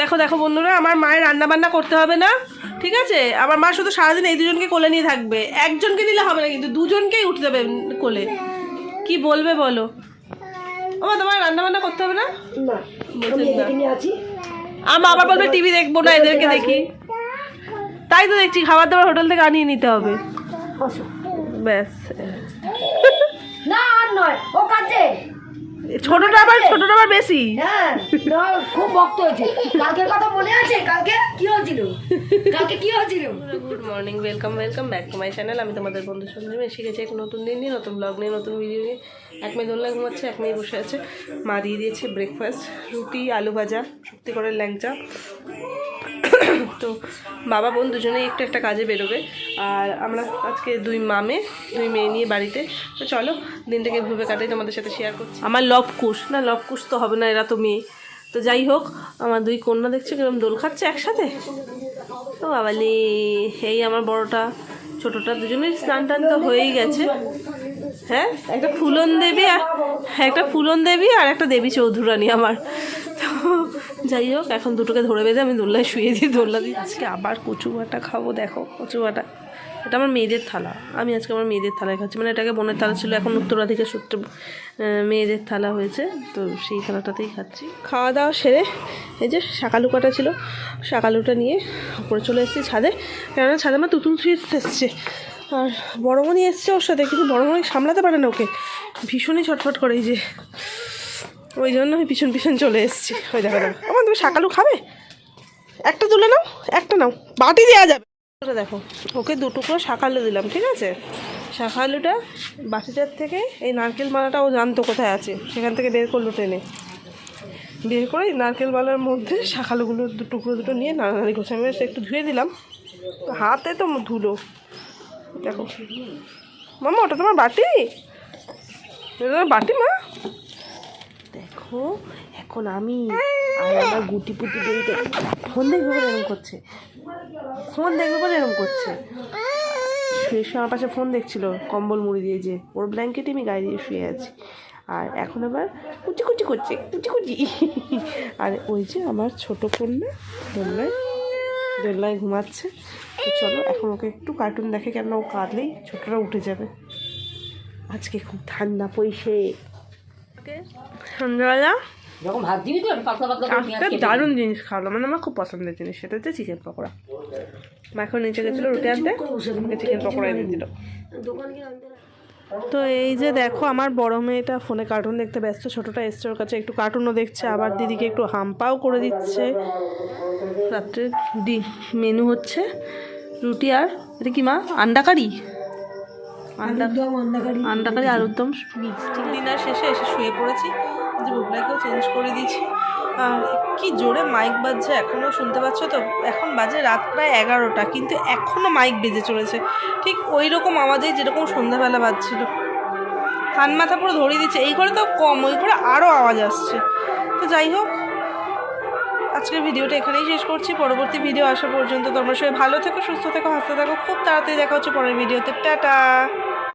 দেখো দেখো বন্ধুরা আমার মায়ের রান্না বান্না করতে হবে না ঠিক আছে? আমার মা শুধু সারাদিন এই দুজনকে কোলে নিয়ে থাকবে। একজনকে নিলে হবে না কিন্তু দুজনকেই উঠতে দেবে কোলে। কি বলবে বলো? ও তোমার রান্না বান্না করতে হবে না? আমার আবার বলবে টিভি দেখব না এদেরকে দেখি। তাই তো দেখছি খাবার দাবার হোটেল থেকে আনিয়ে নিতে হবে। ব্যাস। না আর নয় ও কাঁদছে ছোটটা আবার ছোটটা আবার বেশি। হ্যাঁ খুব ভক্ত হয়েছে। কালকের কথা মনে আছে? কালকে কি হয়েছিল? কালকে কি হয়েছিল? Good morning welcome welcome back to my channel আমি তোমাদের বন্ধু সঞ্জীব। এসে গেছি এক নতুন দিন নিয়ে নতুন ব্লগ নিয়ে নতুন ভিডিও নিয়ে। এক মেয়ে দোলনা ঘুমাচ্ছে এক মেয়ে বসে আছে। মা দিয়ে দিয়েছে ব্রেকফাস্ট রুটি আলু ভাজা শক্তি করে ল্যাংচা। তো বাবা, বোন দুজনেই একটু একটা কাজে বেরোবে। আর আমরা আজকে দুই মামে, দুই মেয়ে নিয়ে বাড়িতে। তো চলো, দিনটাকে ভেবে কাটাই, তোমাদের সাথে শেয়ার করছি। আমার লবকুশ না লবকুশ তো হবে না, এরা তো মেয়ে। তো যাই হোক, আমার দুই কন্যা দেখছ কীরকম দোল খাচ্ছে একসাথে? তো বাবালে এই আমার বড়টা, ছোটটা দুজনেই স্নান টান তো হয়েই গেছে। হ্যাঁ? একটা ফুলন দেবী আর, একটা ফুলন দেবী আর একটা দেবী চৌধুরানী আমার। তো যাই হোক, এখন দুটোকে ধরে বেঁধে আমি দোল্লায় শুয়ে দিই দোল্লা দিই আজকে আবার কচু বাটা খাব, দেখো, কচু বাটা। এটা আমার মেয়েদের থালা। আমি আজকে আমার মেয়েদের থালায় খাচ্ছি। মানে এটাকে বোনের থালা ছিল, এখন উত্তরাধিকার সূত্রে মেয়েদের থালা হয়েছে, তো সেই থালাটাতেই খাচ্ছি। খাওয়া দাওয়া সেরে এই যে শাকালুকাটা ছিল, শাকালুটা নিয়ে উপরে চলে এসেছি ছাদে। কেননা ছাদে আমার তুতুল শুয়ে এসছে। আর বড়মণি এসছে ওর সাথে, কিন্তু বড়মণি সামলাতে পারে না ওকে। ভীষণই ছটফট করে এই যে। ওই জন্য আমি পিছন পিছন চলে এসেছি। ওই দেখো দেখো। আমার তুমি শাকালু খাবে? একটা তুলে নাও, একটা নাও। বাটি দেওয়া যাবে। ওটা দেখো, ওকে দুটো করে শাকালু দিলাম, ঠিক আছে? শাকালুটা বাটিটার থেকে, এই নারকেল মালাটা ও জানতো কোথায় আছে। সেখান থেকে বের করল টেনে। বের করে নারকেল মালার মধ্যে শাকালুগুলো টুকরো দুটো নিয়ে নাড়ানাড়ি করছে। আমি একটু ধুয়ে দিলাম। হাতে তো ধুলো। দেখো। মামা ওটা তোমার বাটি? তোমার বাটি, মা? দেখো, এখন আমি আর আমার গুটি পুটি বেরিয়ে ফোন দেখবে বলে এরকম করছে। ফোন দেখবে বলে এরকম করছে। শুয়ে শুয়ে আমার পাশে ফোন দেখছিল, কম্বল মুড়ি দিয়ে যে। ওর ব্ল্যাঙ্কেটে আমি গায়ে দিয়ে শুয়ে আছি। আর এখন আবার কুচি কুচি করছে, কুচি কুচি। আর ওই যে আমার ছোট কন্যা দোলনায় দোলনায় ঘুমাচ্ছে। চলো, এখন ওকে একটু কার্টুন দেখে কেন ও কাঁদলেই ছোটরা উঠে যাবে। আজকে খুব ঠান্ডা পয়সে সন্ধ্যাবেলা? একটা দারুণ জিনিস খাওয়ালাম মানে আমার খুব পছন্দের জিনিস সেটা হচ্ছে চিকেন পকোড়া। মা এখন নিচে গেছিল রুটি আনতে। আমাকে চিকেন পকোড়া এনে দিল। তো এই যে দেখো আমার বড় মেয়েটা ফোনে কার্টুন দেখতে ব্যস্ত ছোটটা এসছে ওর কাছে একটু কার্টুনও দেখছে আবার দিদিকে একটু হাম্পাও করে দিচ্ছে। রাত্রে ডি মেনু হচ্ছে রুটি আর এটা কি মা? আন্ডা কারি অন্ধকারই আলুর দম মিক্সড ডিনার শেষে এসে শুয়ে পড়েছি। যে বুবলাকেও চেঞ্জ করে দিয়েছি। আর কি জোরে মাইক বাজছে এখনও শুনতে পাচ্ছ তো? এখন বাজে রাত প্রায় এগারোটা কিন্তু এখনও মাইক বেজে চলেছে। ঠিক ওই রকম আওয়াজেই যেরকম সন্ধ্যাবেলা বাজছিল। কান মাথা পুরো ধরিয়ে দিচ্ছে। এই ঘরে তো কম ওই ঘরে আরও আওয়াজ আসছে। তো যাই হোক আজকের ভিডিওটা এখানেই শেষ করছি। পরবর্তী ভিডিও আসা পর্যন্ত তোমরা সবাই ভালো থেকো সুস্থ থেকো হাসতে থাকো। খুব তাড়াতাড়ি দেখা হচ্ছে পরের ভিডিওতে। টাটা!